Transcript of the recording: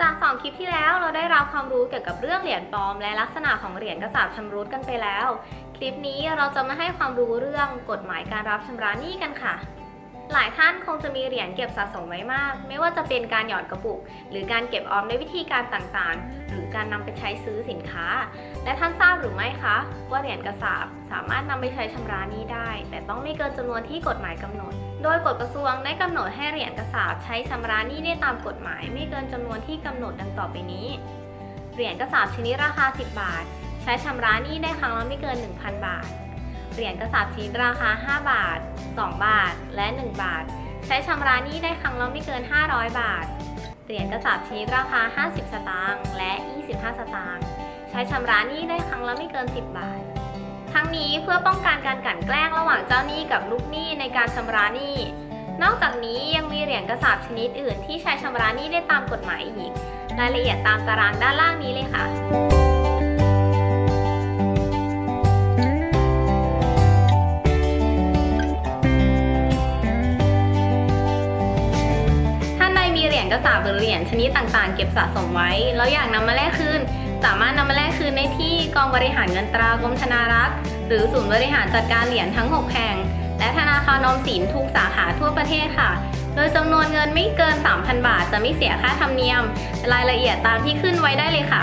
จาก 2 คลิปที่แล้วเราได้รับความรู้เกี่ยวกับเรื่องเหรียญปลอม และลักษณะของเหรียญกระสาบชำรุดกันไปแล้ว คลิปนี้เราจะมาให้ความรู้เรื่องกฎหมายการรับชำระหนี้กันค่ะ หลายท่านคงจะมีเหรียญเก็บสะสมไว้มาก ไม่ว่าจะเป็นการหยอดกระปุก หรือการเก็บออมในวิธีการต่างๆ หรือการนำไปใช้ซื้อสินค้า และท่านทราบหรือไม่คะ ว่าเหรียญกระสาบสามารถนำไปใช้ชำระหนี้ได้ แต่ต้องไม่เกินจำนวนที่กฎหมายกำหนด โดยกฎกระทรวงได้กำหนดให้เหรียญกระสาบใช้ชำระหนี้ได้ตามกฎหมาย ไม่เกินจำนวนที่กำหนดดังต่อไปนี้ เหรียญกระสาบชนิดราคา 10 บาท ใช้ชำระหนี้ได้ครั้งละไม่เกิน 1,000 บาท เหรียญกระสาบชนิดราคา 5 บาท 2 บาท และ 1 บาท ใช้ชำระหนี้ได้ครั้งละไม่เกิน 500 บาท เหรียญกระสาบชนิดราคา 50 สตางค์และ 25 สตางค์ใช้ชำระหนี้ได้ครั้งละไม่เกิน 10 บาท ทั้งนี้เพื่อป้องกันการกลั่นแกล้งระหว่างเจ้าหนี้กับลูกหนี้ในการชำระหนี้ นอกจากนี้ยังมีเหรียญกระสาบชนิดอื่นที่ใช้ชำระหนี้ได้ตามกฎหมายอีก รายละเอียดตามตารางด้านล่างนี้เลยค่ะ กระสาบหรือเหรียญชนิดต่างๆ เก็บสะสมไว้ แล้วอยากนำมาแลกคืน สามารถนำมาแลกคืนได้ที่กองบริหารเงินตรากรมธนารักษ์ หรือศูนย์บริหารจัดการเหรียญทั้ง 6 แห่ง และธนาคารนอมสินทุกสาขาทั่วประเทศค่ะ โดยจำนวนเงินไม่เกิน 3,000 บาท จะไม่เสียค่าธรรมเนียม รายละเอียดตามที่ขึ้นไว้ได้เลยค่ะ